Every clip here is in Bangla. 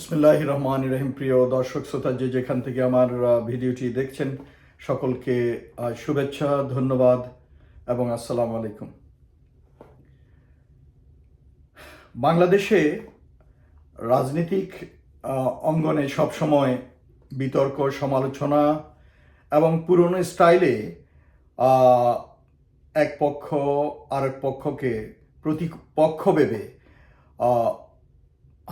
বিসমুল্লাহ রহমান রহিম। প্রিয় দর্শক শ্রোতা, যে যেখান থেকে আমার ভিডিওটি দেখছেন, সকলকে শুভেচ্ছা, ধন্যবাদ এবং আসসালামু আলাইকুম। বাংলাদেশে রাজনৈতিক অঙ্গনে সবসময় বিতর্ক, সমালোচনা এবং পুরনো স্টাইলে এক পক্ষ আরেক পক্ষকে প্রতিপক্ষ ভেবে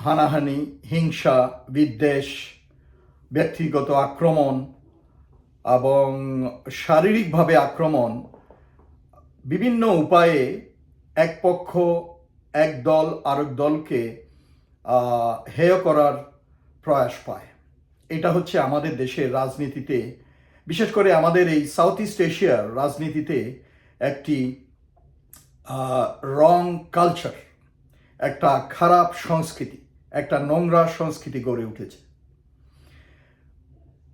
হানাহানি, হিংসা, বিদ্বেষ, ব্যক্তিগত আক্রমণ এবং শারীরিকভাবে আক্রমণ বিভিন্ন উপায়ে এক পক্ষ, এক দল, আরেক দলকে হেয় করার প্রয়াস পায়। এটা হচ্ছে আমাদের দেশের রাজনীতিতে, বিশেষ করে আমাদের এই সাউথ ইস্ট এশিয়ার রাজনীতিতে একটি রং কালচার একটা খারাপ সংস্কৃতি। একটা নোংরা সংস্কৃতি গড়ে উঠেছে।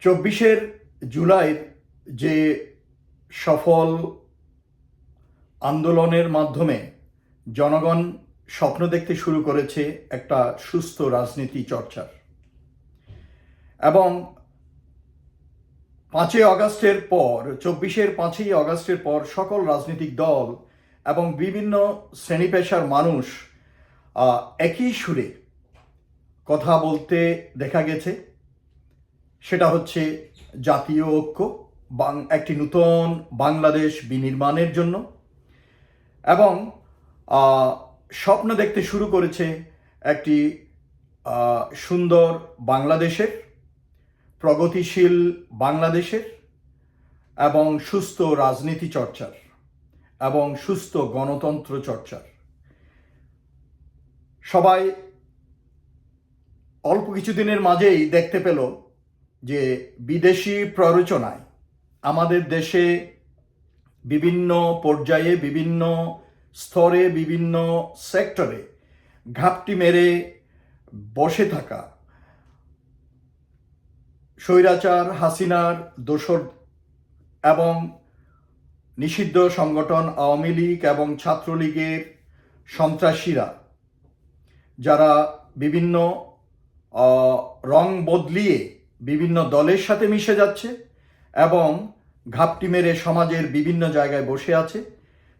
চব্বিশের জুলাইয়ের যে সফল আন্দোলনের মাধ্যমে জনগণ স্বপ্ন দেখতে শুরু করেছে একটা সুস্থ রাজনীতি চর্চার। এবং পাঁচই আগস্টের পর, চব্বিশের পাঁচই আগস্টের পর সকল রাজনৈতিক দল এবং বিভিন্ন শ্রেণি পেশার মানুষ একই সুরে কথা বলতে দেখা গেছে। সেটা হচ্ছে জাতীয় ঐক্য, বাং- একটি নূতন বাংলাদেশ বিনির্মাণের জন্য। এবং স্বপ্ন দেখতে শুরু করেছে একটি সুন্দর বাংলাদেশের, প্রগতিশীল বাংলাদেশের এবং সুস্থ রাজনীতি চর্চার এবং সুস্থ গণতন্ত্র চর্চার। সবাই অল্প কিছুদিনের মাঝেই দেখতে পেল যে বিদেশি প্ররোচনায় আমাদের দেশে বিভিন্ন পর্যায়ে, বিভিন্ন স্তরে, বিভিন্ন সেক্টরে ঘাপটি মেরে বসে থাকা স্বৈরাচার, হাসিনার দোসর এবং নিষিদ্ধ সংগঠন আওয়ামী লীগ এবং ছাত্রলীগের সন্ত্রাসীরা, যারা বিভিন্ন রং বদলিয়ে বিভিন্ন দলের সাথে মিশে যাচ্ছে এবং ঘাপটি মেরে সমাজের বিভিন্ন জায়গায় বসে আছে।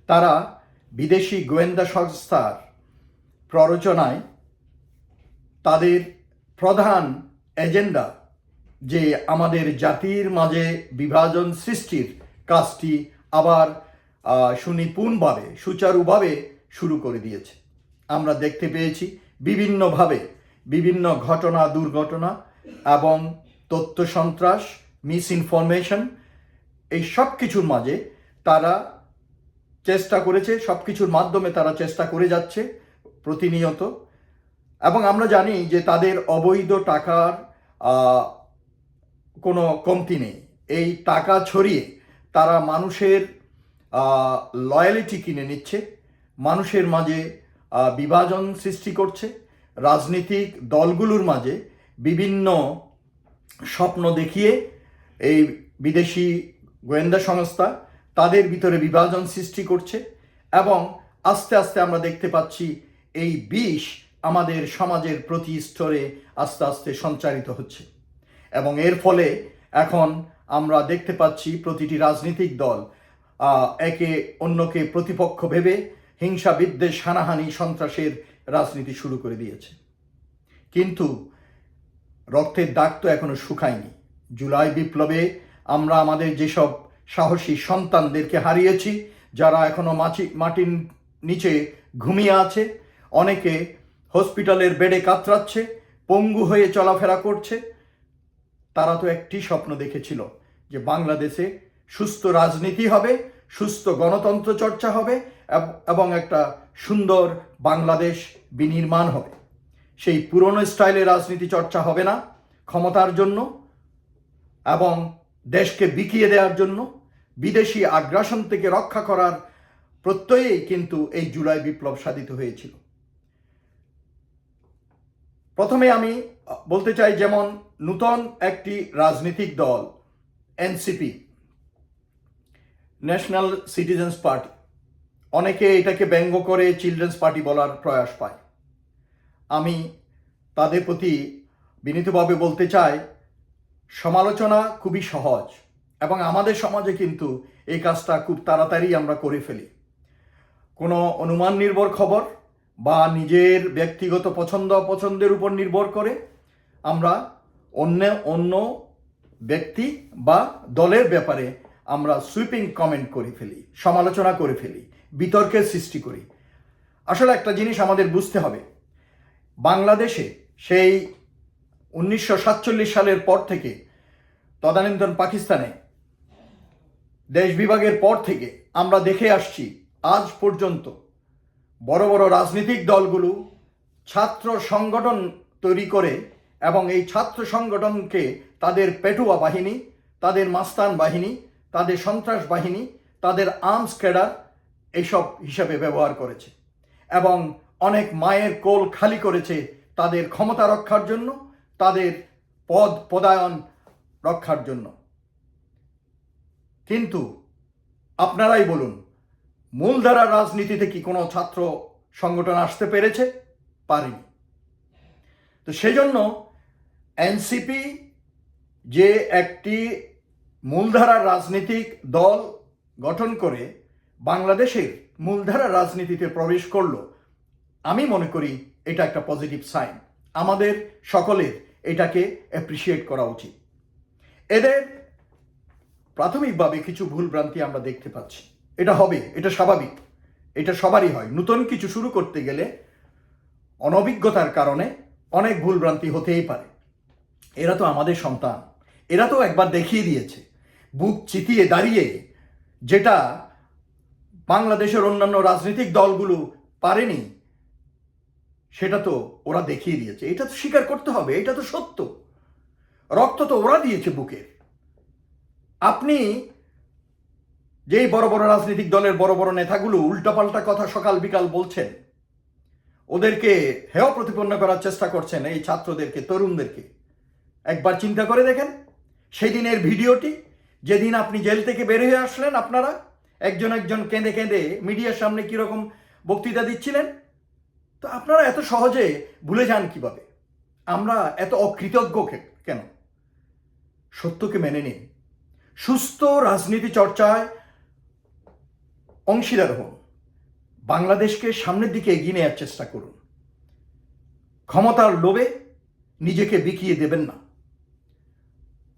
তারা বিদেশি গোয়েন্দা সংস্থার প্ররোচনায় তাদের প্রধান এজেন্ডা যে আমাদের জাতির মাঝে বিভাজন সৃষ্টির কাজটি আবার সুনিপুণভাবে, সুচারুভাবে শুরু করে দিয়েছে। আমরা দেখতে পেয়েছি বিভিন্নভাবে বিভিন্ন ঘটনা, দুর্ঘটনা এবং তথ্য সন্ত্রাস মিস ইনফরমেশন এই সব কিছুর মাঝে তারা চেষ্টা করেছে, সব কিছুর মাধ্যমে তারা চেষ্টা করে যাচ্ছে প্রতিনিয়ত। এবং আমরা জানি যে তাদের অবৈধ টাকার কোনো কমতি নেই। এই টাকা ছড়িয়ে তারা মানুষের লয়ালিটি কিনে নিচ্ছে, মানুষের মাঝে বিভাজন সৃষ্টি করছে। রাজনৈতিক দলগুলোর মাঝে বিভিন্ন স্বপ্ন দেখিয়ে এই বিদেশি গোয়েন্দা সংস্থা তাদের ভিতরে বিভাজন সৃষ্টি করছে এবং আস্তে আস্তে আমরা দেখতে পাচ্ছি এই বিষ আমাদের সমাজের প্রতি স্তরে আস্তে আস্তে সঞ্চারিত হচ্ছে। এবং এর ফলে এখন আমরা দেখতে পাচ্ছি প্রতিটি রাজনৈতিক দল একে অন্যকে প্রতিপক্ষ ভেবে হিংসা বিদ্বেষ, হানাহানি, সন্ত্রাসের রাজনীতি শুরু করে দিয়েছে। কিন্তু রক্তের দাগ তো এখনও শুকায়নি। জুলাই বিপ্লবে আমরা আমাদের যেসব সাহসী সন্তানদেরকে হারিয়েছি, যারা এখনও মাছি মাটির নিচে ঘুমিয়ে আছে, অনেকে হসপিটালের বেডে কাতরাচ্ছে, পঙ্গু হয়ে চলাফেরা করছে, তারা তো একটি স্বপ্ন দেখেছিল যে বাংলাদেশে সুস্থ রাজনীতি হবে, সুস্থ গণতন্ত্র চর্চা হবে এব- একটা সুন্দর বাংলাদেশ বিনির্মাণ হবে। সেই পুরনো স্টাইলে রাজনীতি চর্চা হবে না ক্ষমতার জন্য এবং দেশকে বিকিয়ে দেওয়ার জন্য, বিদেশি আগ্রাসন থেকে রক্ষা করার প্রত্যয়েই কিন্তু এই জুলাই বিপ্লব সাধিত হয়েছিল। প্রথমে আমি বলতে চাই যেমন নূতন একটি রাজনৈতিক দল, এনসিপি, ন্যাশনাল সিটিজেন্স পার্টি। অনেকে এটাকে ব্যঙ্গ করে চিলড্রেন্স পার্টি বলার প্রয়াস পায়। আমি তাদের প্রতি বিনীতভাবে বলতে চাই, সমালোচনা খুবই সহজ এবং আমাদের সমাজে কিন্তু এই কাজটা খুব তাড়াতাড়ি আমরা করে ফেলি। কোনো অনুমান নির্ভর খবর বা নিজের ব্যক্তিগত পছন্দ অপছন্দের উপর নির্ভর করে আমরা অন্য অন্য ব্যক্তি বা দলের ব্যাপারে আমরা সুইপিং কমেন্ট করে ফেলি, সমালোচনা করে ফেলি। বিতর্কের সৃষ্টি করি। আসলে একটা জিনিস আমাদের বুঝতে হবে। বাংলাদেশে সেই উনিশশো সাতচল্লিশ সালের পর থেকে তদানীন্তন পাকিস্তানে দেশ বিভাগের পর থেকে আমরা দেখে আসছি, আজ পর্যন্ত বড় বড় রাজনৈতিক দলগুলো ছাত্র সংগঠন তৈরি করে এবং এই ছাত্র সংগঠনকে তাদের পেটুয়া বাহিনী, তাদের মাস্তান বাহিনী, তাদের সন্ত্রাস বাহিনী, তাদের আর্মস ক্যাডার এইসব হিসাবে ব্যবহার করেছে এবং অনেক মায়ের কোল খালি করেছে তাদের ক্ষমতা রক্ষার জন্য, তাদের পদ পদায়ন রক্ষার জন্য। কিন্তু আপনারাই বলুন, মূলধারার রাজনীতিতে কি কোনো ছাত্র সংগঠন আসতে পেরেছে? পারেনি। তো সেজন্য এনসিপি যে একটি মূলধারার রাজনৈতিক দল গঠন করে বাংলাদেশের মূলধারা রাজনীতিতে প্রবেশ করল। আমি মনে করি এটা একটা পজিটিভ সাইন আমাদের সকলের এটাকে অ্যাপ্রিসিয়েট করা উচিত। এদের প্রাথমিকভাবে কিছু ভুলভ্রান্তি আমরা দেখতে পাচ্ছি। এটা হবে, এটা স্বাভাবিক। এটা সবারই হয়। নতুন কিছু শুরু করতে গেলে অনভিজ্ঞতার কারণে অনেক ভুলভ্রান্তি হতেই পারে। এরা তো আমাদের সন্তান। এরা তো একবার দেখিয়ে দিয়েছে। বুক চিতিয়ে দাঁড়িয়ে যেটা বাংলাদেশের অন্যান্য রাজনৈতিক দলগুলো পারেনি, সেটা তো ওরা দেখিয়ে দিয়েছে। এটা তো স্বীকার করতে হবে, এটা তো সত্য। রক্ত তো ওরা দিয়েছে বুকের আপনি যেই বড় বড় রাজনৈতিক দলের বড় বড় নেতাগুলো উল্টাপাল্টা কথা সকাল বিকাল বলছেন, ওদেরকে হেয় প্রতিপন্ন করার চেষ্টা করছেন এই ছাত্রদেরকে, তরুণদেরকে। একবার চিন্তা করে দেখেন, সেদিনের ভিডিওটি, যেদিন আপনি জেল থেকে বের হয়ে আসলেন আপনারা একজন একজন কেঁদে কেঁদে মিডিয়ার সামনে কীরকম বক্তৃতা দিচ্ছিলেন? তো আপনারা এত সহজে ভুলে যান কীভাবে? আমরা এত অকৃতজ্ঞ কেন? সত্যকে মেনে নিন। সুস্থ রাজনীতি চর্চায় অংশীদার হন। বাংলাদেশকে সামনের দিকে এগিয়ে নেওয়ার চেষ্টা করুন। ক্ষমতার লোভে নিজেকে বিকিয়ে দেবেন না।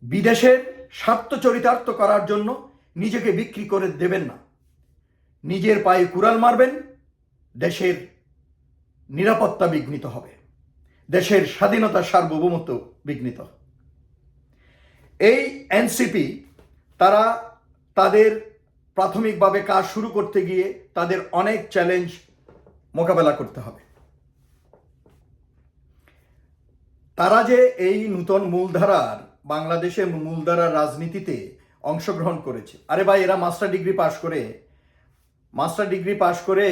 বিদেশের স্বার্থ চরিতার্থ করার জন্য নিজেকে বিক্রি করে দেবেন না। নিজের পায়ে কুড়াল মারবেন, দেশের নিরাপত্তা বিঘ্নিত হবে। দেশের স্বাধীনতা সার্বভৌমত্ব বিঘ্নিত। এই এনসিপি তারা তাদের প্রাথমিকভাবে কাজ শুরু করতে গিয়ে তাদের অনেক চ্যালেঞ্জ মোকাবেলা করতে হবে। তারা যে এই নূতন মূলধারার, বাংলাদেশের মূলধারার রাজনীতিতে অংশগ্রহণ করেছে। আরে ভাই, এরা মাস্টার ডিগ্রি পাশ করে মাস্টার ডিগ্রি পাশ করে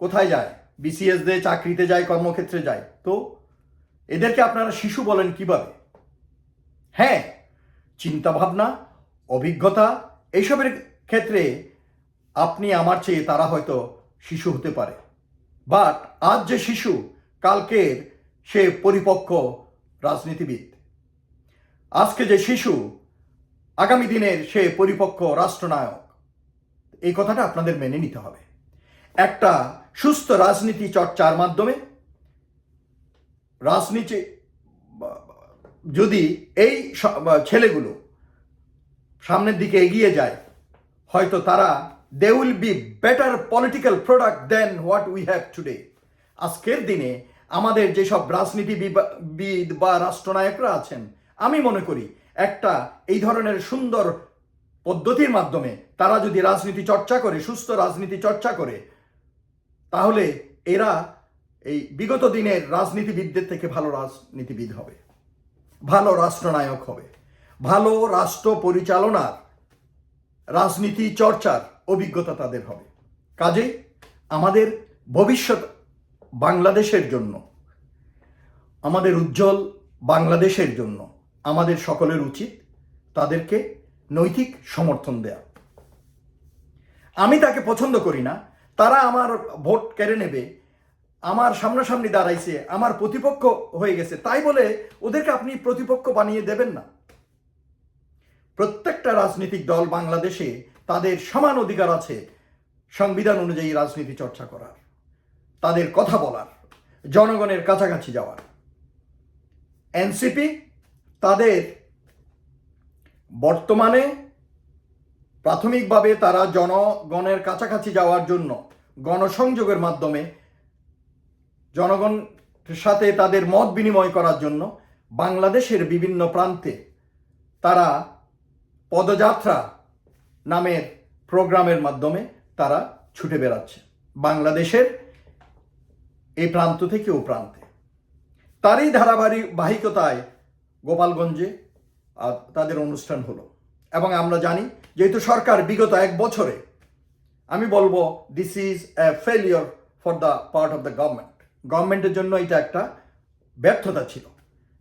কোথায় যায়? বিসিএস দেয়, চাকরিতে যায়, কর্মক্ষেত্রে যায়। তো এদেরকে আপনারা শিশু বলেন কীভাবে? হ্যাঁ চিন্তা ভাবনা অভিজ্ঞতা, এইসবের ক্ষেত্রে আপনি আমার চেয়ে তারা হয়তো শিশু হতে পারে। বাট আজ যে শিশু, কালকের সে পরিপক্ক রাজনীতিবিদ। আজকে যে শিশু আগামী দিনের সে পরিপক্ক রাষ্ট্রনায়ক, এই কথাটা আপনাদের মেনে নিতে হবে। একটা সুস্থ রাজনীতি চর্চার মাধ্যমে রাজনীতি, যদি এই ছেলেগুলো সামনের দিকে এগিয়ে যায়, হয়তো তারা they will be better political product then what we have today আজকের দিনে আমাদের যেসব রাজনীতিবিদ বা রাষ্ট্রনায়করা আছেন, আমি মনে করি একটা এই ধরনের সুন্দর পদ্ধতির মাধ্যমে তারা যদি রাজনীতি চর্চা করে, সুস্থ রাজনীতি চর্চা করে, তাহলে এরা এই বিগত দিনের রাজনীতিবিদদের থেকে ভালো রাজনীতিবিদ হবে, ভালো রাষ্ট্রনায়ক হবে, ভালো রাষ্ট্র পরিচালনার, রাজনীতি চর্চার অভিজ্ঞতা তাদের হবে। কাজেই আমাদের ভবিষ্যৎ বাংলাদেশের জন্য, আমাদের উজ্জ্বল বাংলাদেশের জন্য আমাদের সকলের উচিত তাদেরকে নৈতিক সমর্থন দেয়া। আমি তাকে পছন্দ করি না, তারা আমার ভোট কেড়ে নেবে, আমার সামনাসামনি দাঁড়াইছে, আমার প্রতিপক্ষ হয়ে গেছে, তাই বলে ওদেরকে আপনি প্রতিপক্ষ বানিয়ে দেবেন না। প্রত্যেকটা রাজনৈতিক দল বাংলাদেশে তাদের সমান অধিকার আছে সংবিধান অনুযায়ী রাজনীতি চর্চা করার, তাদের কথা বলার, জনগণের কাছাকাছি যাওয়ার। এনসিপি তাদের বর্তমানে প্রাথমিকভাবে তারা জনগণের কাছাকাছি যাওয়ার জন্য গণসংযোগের মাধ্যমে জনগণের সাথে তাদের মত বিনিময় করার জন্য বাংলাদেশের বিভিন্ন প্রান্তে তারা পদযাত্রা নামের প্রোগ্রামের মাধ্যমে তারা ছুটে বেড়াচ্ছে, বাংলাদেশের এই প্রান্ত থেকে ও প্রান্তে। তারই ধারাবাহিকতায় গোপালগঞ্জে তাদের অনুষ্ঠান হলো। এবং আমরা জানি, যেহেতু সরকার বিগত এক বছরে, আমি বলব this is a failure for the part of the government গভর্নমেন্টের জন্য এটা একটা ব্যর্থতা ছিল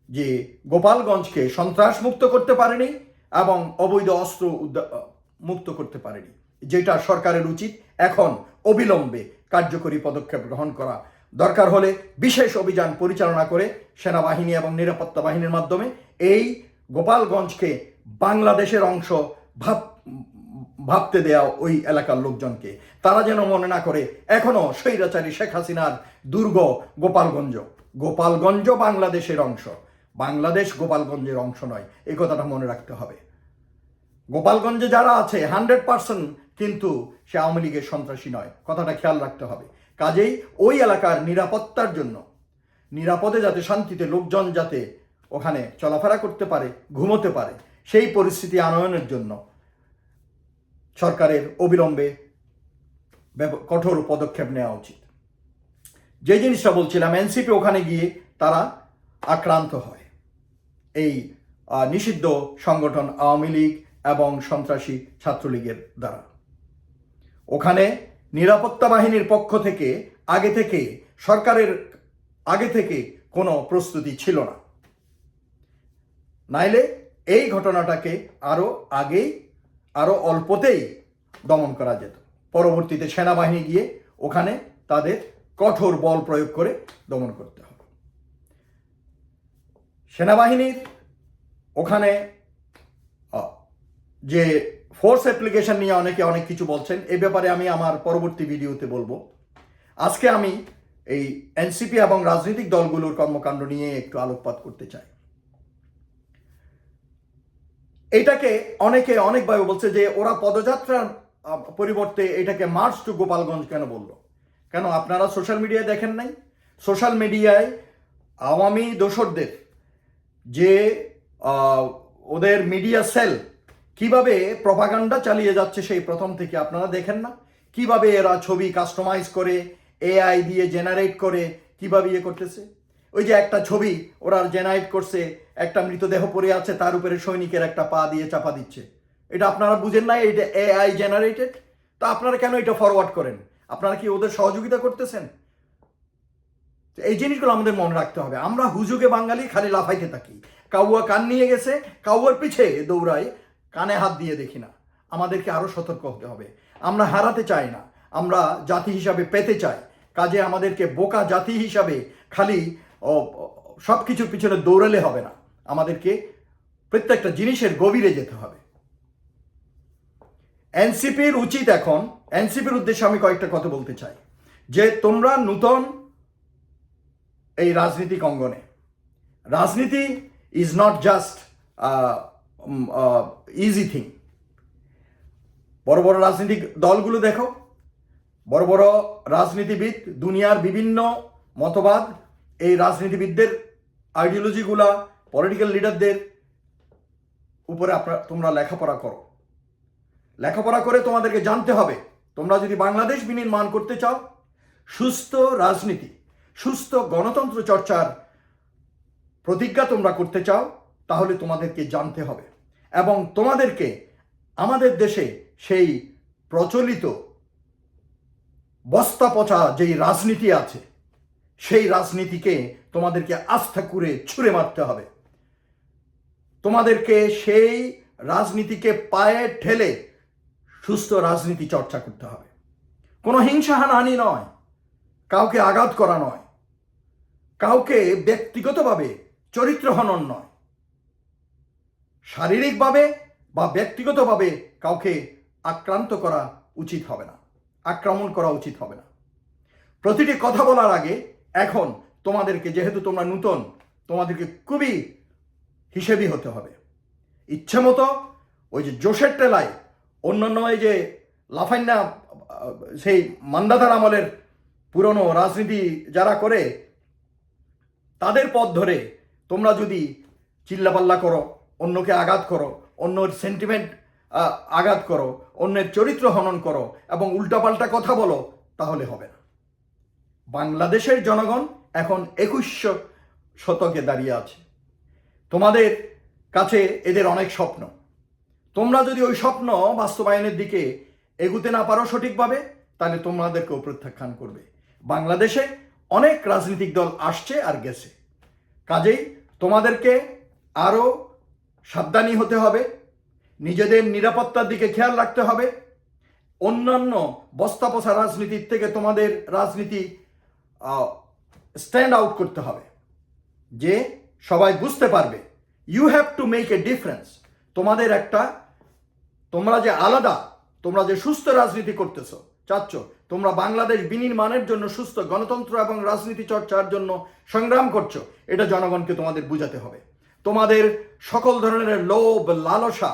যে গোপালগঞ্জকে সন্ত্রাস মুক্ত করতে পারেনি এবং অবৈধ অস্ত্র মুক্ত করতে পারেনি। যেটা সরকারের উচিত এখন অবিলম্বে কার্যকরী পদক্ষেপ গ্রহণ করা দরকার হলে বিশেষ অভিযান পরিচালনা করে সেনাবাহিনী এবং নিরাপত্তা বাহিনীর মাধ্যমে এই গোপালগঞ্জকে বাংলাদেশের অংশ ভাব, ভাবতে দেয়া ওই এলাকার লোকজনকে। তারা যেন মনে না করে এখনও স্বৈরাচারী শেখ হাসিনার দুর্গ গোপালগঞ্জ। গোপালগঞ্জ বাংলাদেশের অংশ। বাংলাদেশ গোপালগঞ্জের অংশ নয়। এই কথাটা মনে রাখতে হবে। গোপালগঞ্জে যারা আছে হান্ড্রেড পার্সেন্ট কিন্তু সে আওয়ামী লীগের সন্ত্রাসী নয়। কথাটা খেয়াল রাখতে হবে। কাজেই ওই এলাকার নিরাপত্তার জন্য, নিরাপদে যাতে শান্তিতে লোকজন যাতে ওখানে চলাফেরা করতে পারে, ঘুমোতে পারে, সেই পরিস্থিতি আনয়নের জন্য সরকারের অবিলম্বে কঠোর পদক্ষেপ নেওয়া উচিত। যে জিনিসটা বলছিলাম, এনসিপি ওখানে গিয়ে তারা আক্রান্ত হয়। এই নিষিদ্ধ সংগঠন আওয়ামী লীগ এবং সন্ত্রাসী ছাত্রলীগের দ্বারা। ওখানে নিরাপত্তা বাহিনীর পক্ষ থেকে আগে থেকে সরকারের আগে থেকে কোনো প্রস্তুতি ছিল না। নাইলে এই ঘটনাটাকে আরও আগেই, আরও অল্পতেই দমন করা যেত। পরবর্তীতে সেনাবাহিনী গিয়ে ওখানে তাদের কঠোর বল প্রয়োগ করে দমন করতে হবে। সেনাবাহিনীর ওখানে যে ফোর্স অ্যাপ্লিকেশন নিয়ে অনেকে অনেক কিছু বলছেন। এ ব্যাপারে আমি আমার পরবর্তী ভিডিওতে বলব। আজকে আমি এই এনসিপি এবং রাজনৈতিক দলগুলোর কর্মকাণ্ড নিয়ে একটু আলোকপাত করতে চাই। এটাকে অনেকে অনেকভাবে বলছে যে ওরা পদযাত্রার পরিবর্তে এটাকে মার্চ টু গোপালগঞ্জ কেন বলল? কেন আপনারা সোশ্যাল মিডিয়ায় দেখেন নাই? সোশ্যাল মিডিয়ায় আওয়ামী দোসরদের যে ওদের মিডিয়া সেল কীভাবে প্রপাগান্ডা চালিয়ে যাচ্ছে সেই প্রথম থেকে আপনারা দেখেন না? কীভাবে এরা ছবি কাস্টমাইজ করে এআই দিয়ে জেনারেট করে, কীভাবে ইয়ে করতেছে? ওই যে একটা ছবি ওরা জেনারেট করছে, একটা মৃতদেহ পড়ে আছে, তার উপরে সৈনিকের একটা পা দিয়ে চাপা দিচ্ছে। এটা আপনারা বুঝেন না, এটা এআই জেনারেটেড তা আপনারা কেন এটা ফরওয়ার্ড করেন? আপনারা কি ওদের সহযোগিতা করতেছেন? এই জিনিসগুলো আমাদের মনে রাখতে হবে। আমরা হুজুগে বাঙালি খালি লাফাইতে থাকি। কাউয়া কান নিয়ে গেছে, কাউয়ার পিছে দৌড়াই কানে হাত দিয়ে দেখি না। আমাদেরকে আরও সতর্ক হতে হবে। আমরা হারাতে চাই না। আমরা জাতি হিসাবে পেতে চাই। কাজে আমাদেরকে বোকা জাতি হিসাবে খালি সব কিছুর পিছনে দৌড়ালে হবে না। আমাদেরকে প্রত্যেকটা জিনিসের গভীরে যেতে হবে। এনসিপির উচিত এখন, এনসিপির উদ্দেশ্যে আমি কয়েকটা কথা বলতে চাই। যে তোমরা নূতন এই রাজনীতিক অঙ্গনে। রাজনীতি is not just easy thing বড় বড় রাজনৈতিক দলগুলো দেখো। বড় বড় রাজনীতিবিদ, দুনিয়ার বিভিন্ন মতবাদ, এই রাজনীতিবিদদের আইডিওলজিগুলা পলিটিক্যাল লিডারদের উপরে আপনার, তোমরা লেখাপড়া করো। লেখাপড়া করে তোমাদেরকে জানতে হবে, তোমরা যদি বাংলাদেশ বিনির্মাণ করতে চাও, সুস্থ রাজনীতি, সুস্থ গণতন্ত্র চর্চার প্রতিজ্ঞা তোমরা করতে চাও, তাহলে তোমাদেরকে জানতে হবে। এবং তোমাদেরকে আমাদের দেশে সেই প্রচলিত বস্তা পচা যেই রাজনীতি আছে, সেই রাজনীতিকে তোমাদেরকে আস্থা করে ছুঁড়ে মারতে হবে। তোমাদেরকে সেই রাজনীতিকে পায়ে ঠেলে সুস্থ রাজনীতি চর্চা করতে হবে। কোনো হিংসা হানাহানি নয়, কাউকে আঘাত করা নয়, কাউকে ব্যক্তিগতভাবে চরিত্র হনন নয়। শারীরিকভাবে বা ব্যক্তিগতভাবে কাউকে আক্রান্ত করা উচিত হবে না, আক্রমণ করা উচিত হবে না। প্রতিটি কথা বলার আগে এখন তোমাদেরকে, যেহেতু তোমরা নূতন, তোমাদেরকে খুবই হিসেবি হতে হবে। ইচ্ছে মতো ওই যে জোশের টেলায় অন্যান্য এই যে লাফাইন্না সেই মান্দাতার আমলের পুরনো রাজনীতি যারা করে, তাদের পথ ধরে তোমরা যদি চিল্লাপাল্লা করো অন্যকে আঘাত করো, অন্যের সেন্টিমেন্ট আঘাত করো, অন্যের চরিত্র হনন করো এবং উল্টাপাল্টা কথা বলো, তাহলে হবে না। বাংলাদেশের জনগণ এখন একুশশো শতকে দাঁড়িয়ে আছে। তোমাদের কাছে এদের অনেক স্বপ্ন। তোমরা যদি ওই স্বপ্ন বাস্তবায়নের দিকে এগুতে না পারো সঠিকভাবে, তাহলে তোমাদেরকেও প্রত্যাখ্যান করবে। বাংলাদেশে অনেক রাজনৈতিক দল আসছে আর গেছে। কাজেই তোমাদেরকে আরও সাবধানী হতে হবে, নিজেদের নিরাপত্তার দিকে খেয়াল রাখতে হবে। অন্যান্য বস্তাপসা রাজনীতির থেকে তোমাদের রাজনীতি স্ট্যান্ড আউট করতে হবে, যে সবাই বুঝতে পারবে। You have to make a difference তোমাদের একটা, তোমরা যে আলাদা, তোমরা যে সুস্থ রাজনীতি করতেছো, চাচ্ছ, তোমরা বাংলাদেশ বিনির্মাণের জন্য সুস্থ গণতন্ত্র এবং রাজনীতি চর্চার জন্য সংগ্রাম করছ, এটা জনগণকে তোমাদের বুঝাতে হবে। তোমাদের সকল ধরনের লোভ, লালসা,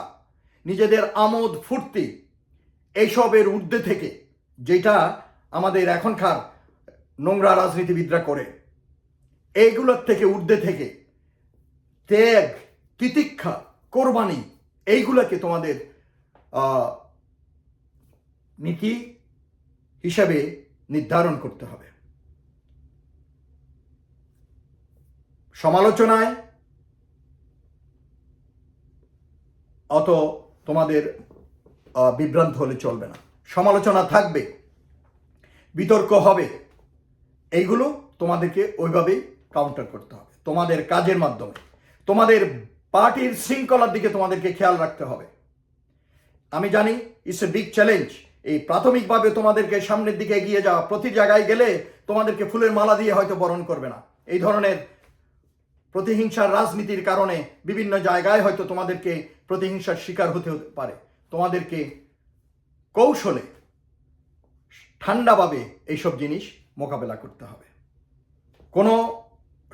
নিজেদের আমোদ, ফুর্তি, এইসবের ঊর্ধ্বে থেকে যেটা আমাদের এখনকার নোংরা রাজনীতিবিদরা করে, এইগুলোর থেকে ঊর্ধ্বে থেকে ত্যাগ, তিতিক্ষা, কোরবানি, এইগুলোকে তোমাদের নীতি হিসাবে নির্ধারণ করতে হবে। সমালোচনায় অত তোমাদের বিভ্রান্ত হলে চলবে না। সমালোচনা থাকবে, বিতর্ক হবে, এইগুলো তোমাদেরকে ওইভাবেই কাউন্টার করতে হবে, তোমাদের কাজের মাধ্যমে। তোমাদের পার্টির শৃঙ্খলার দিকে তোমাদেরকে খেয়াল রাখতে হবে। আমি জানি ইটস এ বিগ চ্যালেঞ্জ এই প্রাথমিকভাবে তোমাদেরকে সামনের দিকে এগিয়ে যাওয়া, প্রতি জায়গায় গেলে তোমাদেরকে ফুলের মালা দিয়ে হয়তো বরণ করবে না। এই ধরনের প্রতিহিংসার রাজনীতির কারণে বিভিন্ন জায়গায় হয়তো তোমাদেরকে প্রতিহিংসার শিকার হতে পারে। তোমাদেরকে কৌশলে ঠান্ডাভাবে এইসব জিনিস মোকাবেলা করতে হবে। কোনো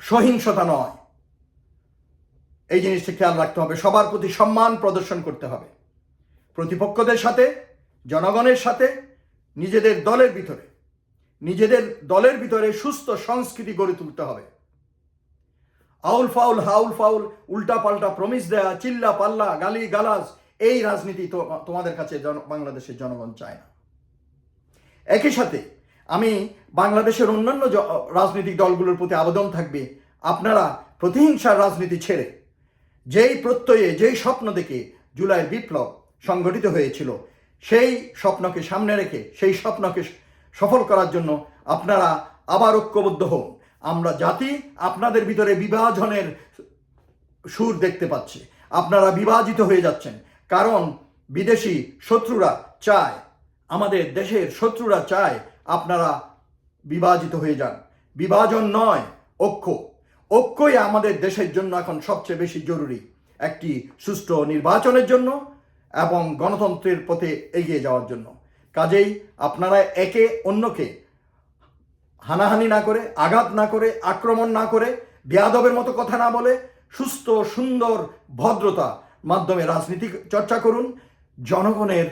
সহিংসতা নয়। এই জিনিসটি খেয়াল রাখতে হবে। সবার প্রতি সম্মান প্রদর্শন করতে হবে। প্রতিপক্ষদের সাথে, জনগণের সাথে, নিজেদের দলের ভিতরে। নিজেদের দলের ভিতরে সুস্থ সংস্কৃতি গড়ে তুলতে হবে। আউল ফাউল, হাউল ফাউল উল্টা পাল্টা প্রমিস দেয়া, চিল্লা পাল্লা, গালি গালাজ, এই রাজনীতি তো, তোমাদের কাছে বাংলাদেশের জনগণ চায় না। একই সাথে আমি বাংলাদেশের অন্যান্য রাজনৈতিক দলগুলোর প্রতি আবেদন থাকবে, আপনারা প্রতিহিংসার রাজনীতি ছেড়ে, যেই প্রত্যয়ে, যেই স্বপ্ন দেখে জুলাই বিপ্লব সংগঠিত হয়েছিল, সেই স্বপ্নকে সামনে রেখে, সেই স্বপ্নকে সফল করার জন্য আপনারা আবার ঐক্যবদ্ধ হন। আমরা জাতি আপনাদের ভিতরে বিভাজনের সুর দেখতে পাচ্ছি। আপনারা বিভাজিত হয়ে যাচ্ছেন। কারণ বিদেশি শত্রুরা চায়, আমাদের দেশের শত্রুরা চায় আপনারা বিভাজিত হয়ে যান। বিভাজন নয়, ঐক্য। ঐক্যই আমাদের দেশের জন্য এখন সবচেয়ে বেশি জরুরি। একটি সুষ্ঠু নির্বাচনের জন্য এবং গণতন্ত্রের পথে এগিয়ে যাওয়ার জন্য। কাজেই আপনারা একে অন্যকে হানাহানি না করে, আঘাত না করে, আক্রমণ না করে, বেয়াদবের মতো কথা না বলে, সুস্থ, সুন্দর, ভদ্রতা মাধ্যমে রাজনীতি চর্চা করুন। জনগণের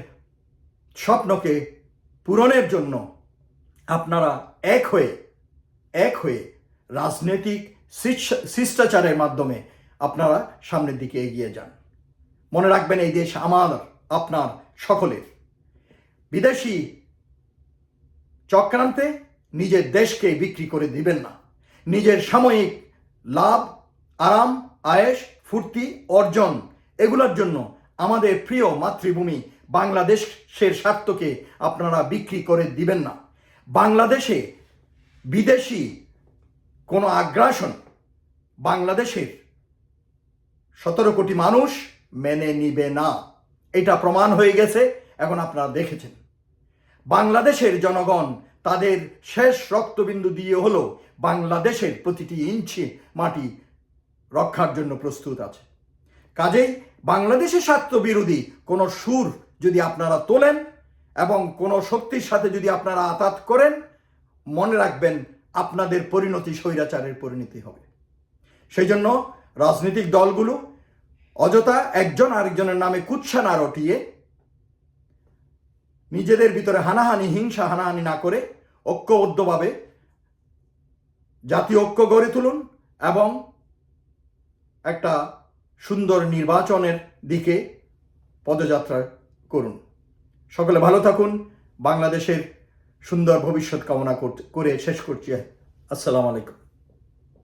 স্বপ্নকে পূরণের জন্য আপনারা এক হয়ে এক হয়ে রাজনৈতিক শিষ্টাচারের মাধ্যমে আপনারা সামনের দিকে এগিয়ে যান। মনে রাখবেন এই দেশ আমার, আপনার, সকলের। বিদেশি চক্রান্তে নিজের দেশকে বিক্রি করে দিবেন না। নিজের সাময়িক লাভ, আরাম আয়েস ফুর্তি, অর্জন, এগুলোর জন্য আমাদের প্রিয় মাতৃভূমি বাংলাদেশের স্বার্থকে আপনারা বিক্রি করে দিবেন না। বাংলাদেশে বিদেশি কোনো আগ্রাসন বাংলাদেশের সতেরো কোটি মানুষ মেনে নিবে না। এটা প্রমাণ হয়ে গেছে, এখন আপনারা দেখেছেন। বাংলাদেশের জনগণ তাদের শেষ রক্তবিন্দু দিয়ে হলো বাংলাদেশের প্রতিটি ইঞ্চি মাটি রক্ষার জন্য প্রস্তুত আছে। কাজেই বাংলাদেশের স্বার্থ বিরোধী কোনো সুর যদি আপনারা তোলেন এবং কোনো শক্তির সাথে যদি আপনারা আতাত করেন, মনে রাখবেন আপনাদের পরিণতি স্বৈরাচারের পরিণতি হবে। সেই জন্য রাজনৈতিক দলগুলো অযথা একজন আরেকজনের নামে কুৎসা না রটিয়ে নিজেদের ভিতরে হানাহানি, হিংসা, হানাহানি না করে ঐক্যবদ্ধভাবে জাতীয় ঐক্য গড়ে তুলুন এবং একটা সুন্দর নির্বাচনের দিকে পদযাত্রা করুন। সকলে ভালো থাকুন। বাংলাদেশের সুন্দর ভবিষ্যৎ কামনা করে শেষ করছি। আসসালামু আলাইকুম।